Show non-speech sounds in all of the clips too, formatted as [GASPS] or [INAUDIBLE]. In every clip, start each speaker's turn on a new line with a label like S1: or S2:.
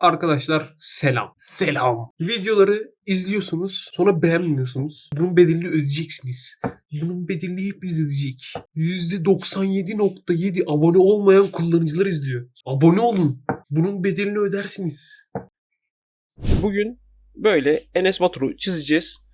S1: Arkadaşlar selam. Selam. Videoları izliyorsunuz sonra beğenmiyorsunuz. Bunun bedelini ödeyeceksiniz. Bunun bedelini hepiniz ödeyecek. %97.7 abone olmayan kullanıcılar izliyor. Abone olun. Bunun bedelini ödersiniz.
S2: Bugün böyle Enes Batur'u çizeceğiz.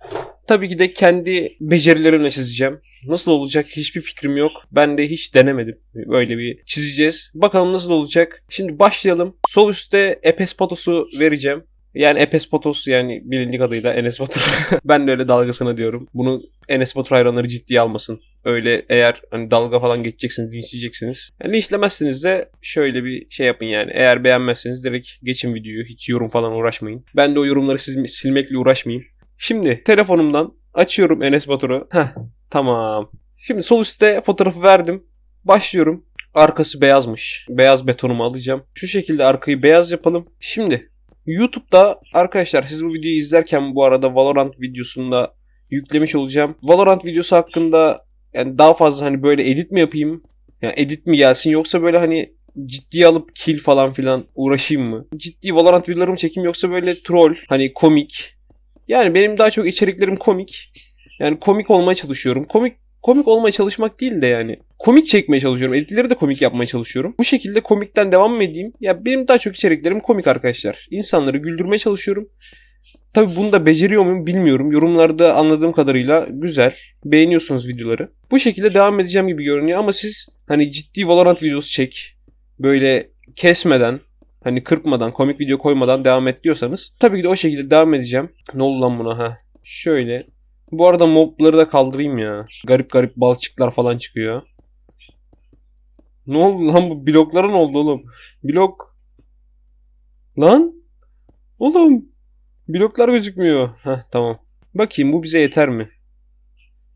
S2: Tabii ki de kendi becerilerimle çizeceğim. Nasıl olacak hiçbir fikrim yok. Ben de hiç denemedim. Böyle bir çizeceğiz. Bakalım nasıl olacak. Şimdi başlayalım. Sol üstte Epes Potos'u vereceğim. Yani Epes Potos yani bilindik adıyla Enes Batur. [LAUGHS] ben de öyle dalgasına diyorum. Bunu Enes Batur hayranları ciddiye almasın. Öyle eğer hani dalga falan geçeceksiniz, linçleyeceksiniz. Yani linçlemezseniz de şöyle bir şey yapın yani. Eğer beğenmezseniz direkt geçin videoyu. Hiç yorum falan uğraşmayın. Ben de o yorumları sil- silmekle uğraşmayayım. Şimdi telefonumdan açıyorum Enes Batur'u. Heh tamam. Şimdi sol üstte fotoğrafı verdim. Başlıyorum. Arkası beyazmış. Beyaz betonumu alacağım. Şu şekilde arkayı beyaz yapalım. Şimdi YouTube'da arkadaşlar siz bu videoyu izlerken bu arada Valorant videosunu da yüklemiş olacağım. Valorant videosu hakkında yani daha fazla hani böyle edit mi yapayım? Yani edit mi gelsin yoksa böyle hani ciddiye alıp kill falan filan uğraşayım mı? Ciddi Valorant videolarımı çekeyim yoksa böyle troll hani komik. Yani benim daha çok içeriklerim komik. Yani komik olmaya çalışıyorum. Komik komik olmaya çalışmak değil de yani komik çekmeye çalışıyorum. Editleri de komik yapmaya çalışıyorum. Bu şekilde komikten devam mı edeyim? Ya benim daha çok içeriklerim komik arkadaşlar. İnsanları güldürmeye çalışıyorum. Tabi bunu da beceriyor muyum bilmiyorum. Yorumlarda anladığım kadarıyla güzel. Beğeniyorsunuz videoları. Bu şekilde devam edeceğim gibi görünüyor ama siz hani ciddi Valorant videosu çek. Böyle kesmeden hani kırpmadan komik video koymadan devam et diyorsanız tabii ki de o şekilde devam edeceğim. Ne oldu lan buna ha? Şöyle. Bu arada mobları da kaldırayım ya. Garip garip balçıklar falan çıkıyor. Ne oldu lan bu bloklara ne oldu oğlum? Blok. Lan? Oğlum. Bloklar gözükmüyor. Heh tamam. Bakayım bu bize yeter mi?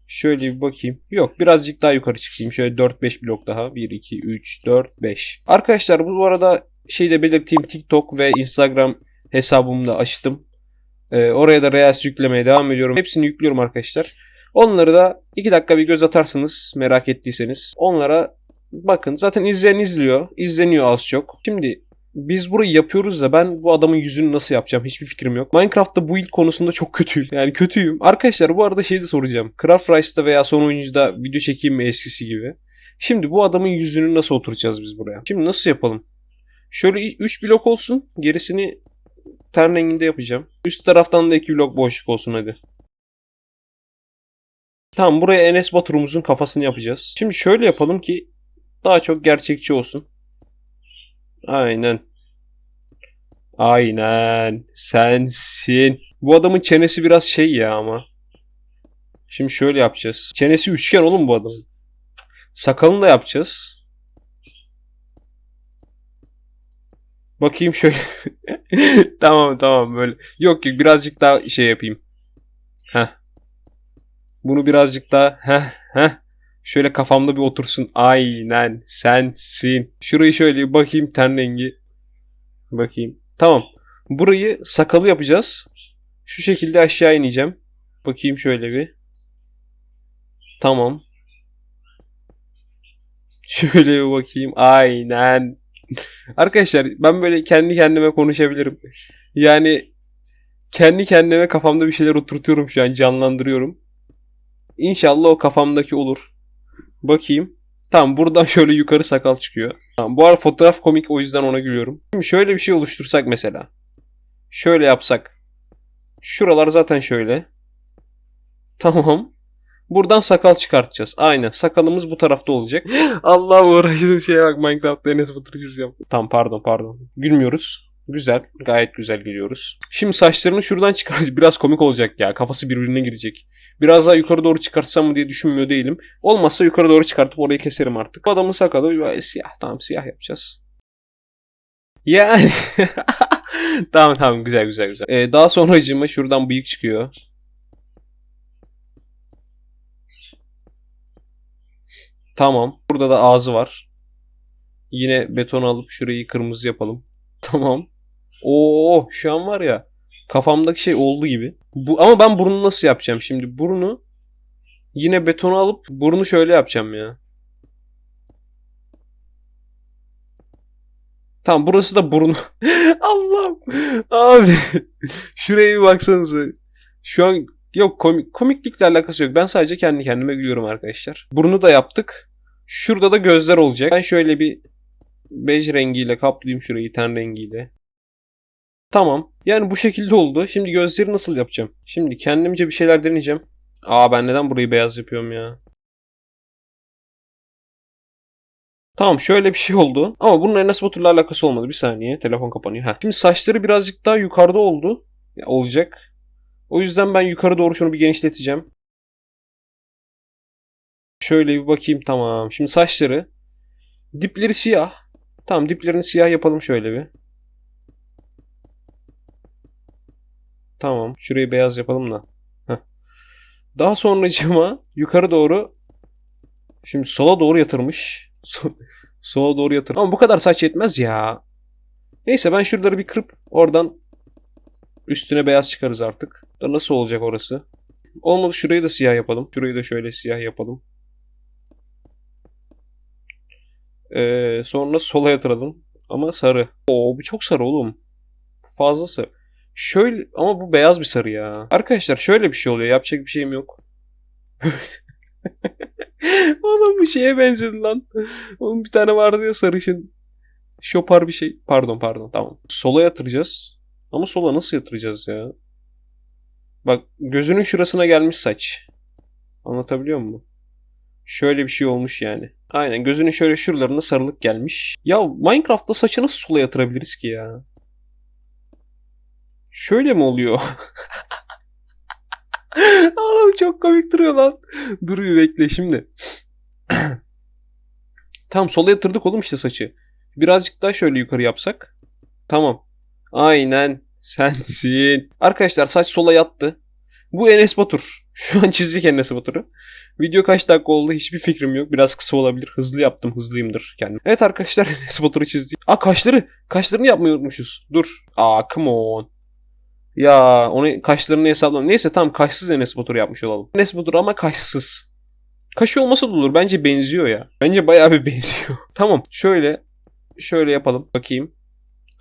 S2: Şöyle bir bakayım. Yok birazcık daha yukarı çıkayım. Şöyle 4-5 blok daha. 1, 2, 3, 4, 5. Arkadaşlar bu arada şey de belirteyim. TikTok ve Instagram hesabımı da açtım. Ee, oraya da Reels yüklemeye devam ediyorum. Hepsini yüklüyorum arkadaşlar. Onları da 2 dakika bir göz atarsınız merak ettiyseniz. Onlara bakın. Zaten izleyen izliyor. İzleniyor az çok. Şimdi biz burayı yapıyoruz da ben bu adamın yüzünü nasıl yapacağım hiçbir fikrim yok. Minecraft'ta bu ilk konusunda çok kötüyüm. Yani kötüyüm. Arkadaşlar bu arada şey de soracağım. Craft veya son oyuncuda video çekeyim mi eskisi gibi. Şimdi bu adamın yüzünü nasıl oturacağız biz buraya? Şimdi nasıl yapalım? Şöyle 3 blok olsun. Gerisini ten renginde yapacağım. Üst taraftan da 2 blok boşluk olsun hadi. Tamam buraya Enes Batur'umuzun kafasını yapacağız. Şimdi şöyle yapalım ki daha çok gerçekçi olsun. Aynen. Aynen. Sensin. Bu adamın çenesi biraz şey ya ama. Şimdi şöyle yapacağız. Çenesi üçgen oğlum bu adamın. Sakalını da yapacağız. Bakayım şöyle. [LAUGHS] tamam tamam böyle. Yok yok birazcık daha şey yapayım. Heh. Bunu birazcık daha heh heh. Şöyle kafamda bir otursun. Aynen sensin. Şurayı şöyle bakayım ten rengi. Bakayım. Tamam. Burayı sakalı yapacağız. Şu şekilde aşağı ineceğim. Bakayım şöyle bir. Tamam. [LAUGHS] Şöyle bir bakayım. Aynen. Arkadaşlar ben böyle kendi kendime konuşabilirim. Yani kendi kendime kafamda bir şeyler oturtuyorum şu an canlandırıyorum. İnşallah o kafamdaki olur. Bakayım. Tamam buradan [LAUGHS] şöyle yukarı sakal çıkıyor. Tamam, bu arada fotoğraf komik o yüzden ona gülüyorum. Şimdi şöyle bir şey oluştursak mesela. Şöyle yapsak. Şuralar zaten şöyle. Tamam. Buradan sakal çıkartacağız. Aynen. Sakalımız bu tarafta olacak. [GASPS] Allah uğraştığım şeye bak Minecraft'ta Enes Batur çizeceğim. Tamam pardon pardon. Gülmüyoruz. Güzel. Gayet güzel gülüyoruz. Şimdi saçlarını şuradan çıkaracağız. Biraz komik olacak ya. Kafası birbirine girecek. Biraz daha yukarı doğru çıkartsam mı diye düşünmüyor değilim. Olmazsa yukarı doğru çıkartıp orayı keserim artık. Adamın sakalı böyle siyah. Tamam siyah yapacağız. Yani. [LAUGHS] tamam tamam güzel güzel güzel. Ee, daha sonracığıma şuradan bıyık çıkıyor. Tamam. Burada da ağzı var. Yine beton alıp şurayı kırmızı yapalım. [LAUGHS] Tamam. Oo şu an var ya kafamdaki şey oldu gibi. Bu ama ben burnu nasıl yapacağım şimdi? Burnu yine betonu alıp burnu şöyle yapacağım ya. Tamam burası da burnu. [LAUGHS] Allah'ım. Abi. [LAUGHS] Şuraya bir baksanıza. Şu an yok komik, komiklikle alakası yok. Ben sadece kendi kendime gülüyorum arkadaşlar. Burnu da yaptık. Şurada da gözler olacak. Ben şöyle bir bej rengiyle kaplayayım şurayı ten rengiyle. Tamam. Yani bu şekilde oldu. Şimdi gözleri nasıl yapacağım? Şimdi kendimce bir şeyler deneyeceğim. Aa ben neden burayı beyaz yapıyorum ya? Tamam şöyle bir şey oldu. Ama bunun Enes Batur'la alakası olmadı. Bir saniye. Telefon kapanıyor. Heh. Şimdi saçları birazcık daha yukarıda oldu. Ya, olacak. O yüzden ben yukarı doğru şunu bir genişleteceğim. Şöyle bir bakayım tamam. Şimdi saçları. Dipleri siyah. Tamam diplerini siyah yapalım şöyle bir. Tamam. Şurayı beyaz yapalım da. Heh. Daha sonracığıma yukarı doğru şimdi sola doğru yatırmış. [LAUGHS] So- sola doğru yatır. Ama bu kadar saç yetmez ya. Neyse ben şuraları bir kırıp oradan üstüne beyaz çıkarız artık. Da nasıl olacak orası? Olmadı şurayı da siyah yapalım. Şurayı da şöyle siyah yapalım. Ee, sonra sola yatıralım. Ama sarı. Oo bu çok sarı oğlum. Fazla sarı. Şöyle ama bu beyaz bir sarı ya. Arkadaşlar şöyle bir şey oluyor. Yapacak bir şeyim yok. [LAUGHS] Oğlum bu şeye benzedi lan. Oğlum bir tane vardı ya sarışın. Şopar bir şey. Pardon pardon tamam. Sola yatıracağız. Ama sola nasıl yatıracağız ya? Bak gözünün şurasına gelmiş saç. Anlatabiliyor muyum? Şöyle bir şey olmuş yani. Aynen gözünün şöyle şuralarına sarılık gelmiş. Ya Minecraft'ta saçı nasıl sola yatırabiliriz ki ya? Şöyle mi oluyor? [LAUGHS] Oğlum çok komik duruyor lan. Dur bir bekle şimdi. [CLEARS THROAT] Tamam sola yatırdık oğlum işte saçı. Birazcık daha şöyle yukarı yapsak. Tamam. Aynen sensin. Arkadaşlar saç sola yattı. Bu Enes Batur. [LAUGHS] Şu an çizdik Enes Batur'u. Video kaç dakika oldu hiçbir fikrim yok. Biraz kısa olabilir. Hızlı yaptım. Hızlıyımdır kendim. Evet arkadaşlar [LAUGHS] Enes Batur'u çizdik. Aa kaşları. Kaşlarını yapmayı unutmuşuz. Dur. Aa come on. Ya onu kaşlarını hesaplam. Neyse tamam kaşsız Enes Batur yapmış olalım. Enes Batur ama kaşsız. Kaşı olmasa da olur. Bence benziyor ya. Bence bayağı bir [LAUGHS] benziyor. tamam. Şöyle şöyle yapalım. Bakayım.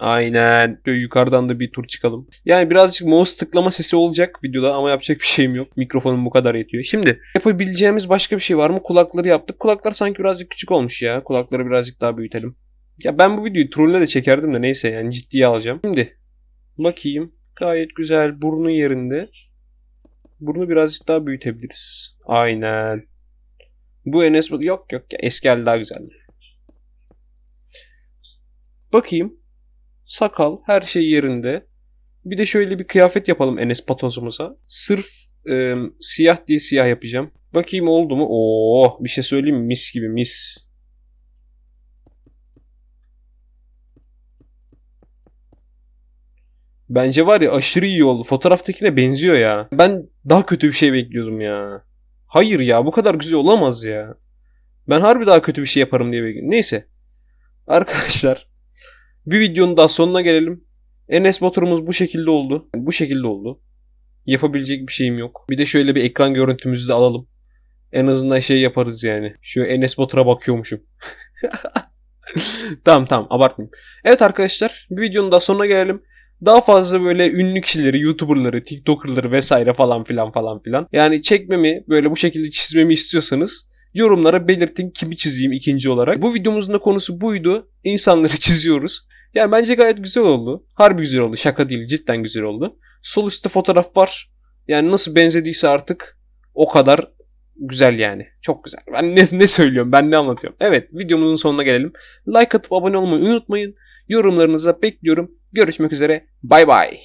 S2: Aynen. Şöyle yukarıdan da bir tur çıkalım. Yani birazcık mouse tıklama sesi olacak videoda ama yapacak bir şeyim yok. Mikrofonum bu kadar yetiyor. Şimdi yapabileceğimiz başka bir şey var mı? Kulakları yaptık. Kulaklar sanki birazcık küçük olmuş ya. Kulakları birazcık daha büyütelim. Ya ben bu videoyu trollüne de çekerdim de neyse yani ciddiye alacağım. Şimdi bakayım. Gayet güzel. Burnu yerinde. Burnu birazcık daha büyütebiliriz. Aynen. Bu Enes. Yok yok ya. Eski hali daha güzeldi. Bakayım. Sakal. Her şey yerinde. Bir de şöyle bir kıyafet yapalım Enes Patoz'umuza. Sırf e, siyah diye siyah yapacağım. Bakayım oldu mu? Oo, bir şey söyleyeyim mi? Mis gibi mis. Bence var ya aşırı iyi oldu. Fotoğraftakine benziyor ya. Ben daha kötü bir şey bekliyordum ya. Hayır ya bu kadar güzel olamaz ya. Ben harbi daha kötü bir şey yaparım diye bekliyordum. Neyse. Arkadaşlar. Bir videonun daha sonuna gelelim. Enes Batur'umuz bu şekilde oldu. Bu şekilde oldu. Yapabilecek bir şeyim yok. Bir de şöyle bir ekran görüntümüzü de alalım. En azından şey yaparız yani. Şu Enes Batur'a bakıyormuşum. [LAUGHS] tamam tamam abartmayayım. Evet arkadaşlar bir videonun daha sonuna gelelim. Daha fazla böyle ünlü kişileri, YouTuber'ları, TikToker'ları vesaire falan filan falan filan. Yani çekmemi, böyle bu şekilde çizmemi istiyorsanız yorumlara belirtin kimi çizeyim ikinci olarak. Bu videomuzun da konusu buydu. İnsanları [LAUGHS] çiziyoruz. Yani bence gayet güzel oldu. Harbi güzel oldu. Şaka değil cidden güzel oldu. Sol üstte fotoğraf var. Yani nasıl benzediyse artık o kadar güzel yani. Çok güzel. Ben ne, ne söylüyorum? Ben ne anlatıyorum? Evet videomuzun sonuna gelelim. Like atıp abone olmayı unutmayın. Yorumlarınızı bekliyorum. Görüşmek üzere. Bay bay.